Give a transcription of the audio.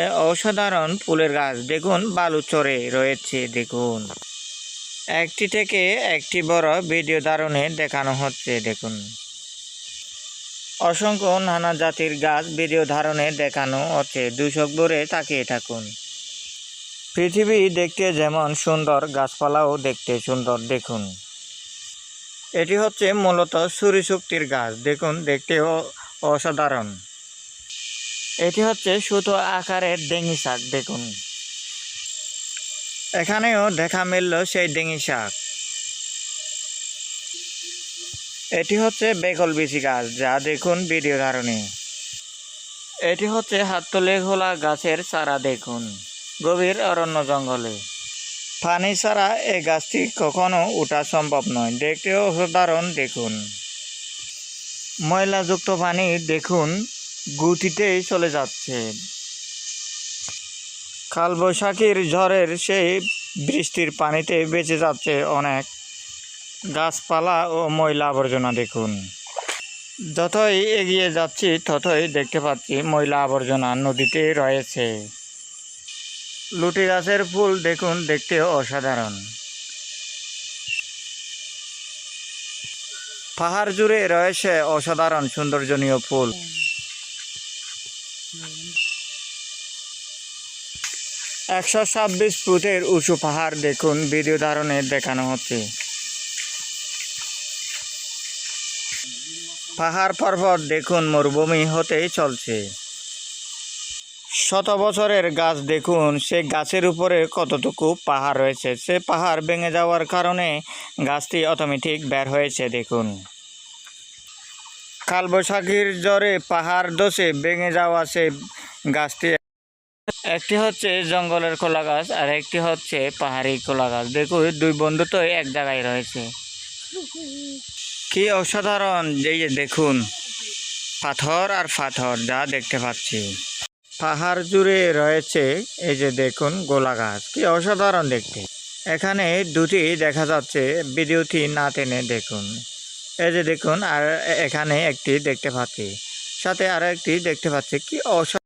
অসাধারণ ফুলের গাছ। দেখুন, বালু চরে রয়েছে, দেখুন। একটি থেকে একটি বড় ভিডিও ধারণে দেখানো হচ্ছে, দেখুন। অসংখ্য নানা জাতির গাছ ভিডিও ধারণে দেখানো হচ্ছে। দুশক ধরে তাকিয়ে থাকুন। পৃথিবী দেখতে যেমন সুন্দর, গাছপালাও দেখতে সুন্দর, দেখুন। এটি হচ্ছে মূলত সূর্যশক্তির গাছ, দেখুন, দেখতেও অসাধারণ। এটি হচ্ছে সুতো আকারের ডেঙ্গি শাক, দেখুন। এখানেও দেখা মিলল সেই ডেঙ্গি শাক। এটি হচ্ছে বেকল বিচি গাছ, যা দেখুন ভিডিও ধারণে। এটি হচ্ছে হাততলে খোলা গাছের চারা, দেখুন। গভীর অরণ্য জঙ্গলে। পানি ছাড়া এই গাছটি কখনো ওঠা সম্ভব নয়। দেখতেও অসাধারণ, দেখুন। ময়লাযুক্ত পানি, দেখুন। গুটিতেই চলে যাচ্ছে। কালবৈশাখীর ঝড়ের সেই বৃষ্টির পানিতে বেঁচে যাচ্ছে অনেক গাছপালা ও ময়লা আবর্জনা, দেখুন। যতই এগিয়ে যাচ্ছি, ততই দেখতে পাচ্ছি ময়লা আবর্জনা নদীতে রয়েছে। লুটি গাছের ফুল, দেখুন, দেখতে অসাধারণ। পাহাড় জুড়ে রয়েছে অসাধারণ সৌন্দর্যনীয় ফুল। একশো ছাব্বিশ ফুটের উঁচু পাহাড় দেখুন, ভিডিও ধারণে দেখানো হচ্ছে। পাহাড় পর্বত দেখুন, মরুভূমি হতেই চলছে। শত বছরের গাছ দেখুন, সে গাছের উপরে কতটুকু পাহাড় রয়েছে? সে পাহাড় ভেঙে যাওয়ার কারণে গাছটি অটোমেটিক বের হয়েছে, দেখুন। কালবৈশাখীর জ্বরে পাহাড় দোষে ভেঙে যাওয়া সে গাছটি। একটি হচ্ছে জঙ্গলের কলা গাছ আর একটি হচ্ছে পাহাড়ি কলা গাছ দেখুন, দুই বন্ধু তো এক জায়গায় রয়েছে। কি অসাধারণ এই যে দেখুন, পাথর আর পাথর যা দেখতে পাচ্ছি। পাহাড় জুড়ে রয়েছে এই যে দেখুন গোলা গাছ কি অসাধারণ দেখতে। এখানে দুটি দেখা যাচ্ছে, ভিডিওটি না টেনে দেখুন। এই যে দেখুন, আর এখানে একটি দেখতে পাচ্ছি। সাথে আরও একটি দেখতে পাচ্ছি, কি অসা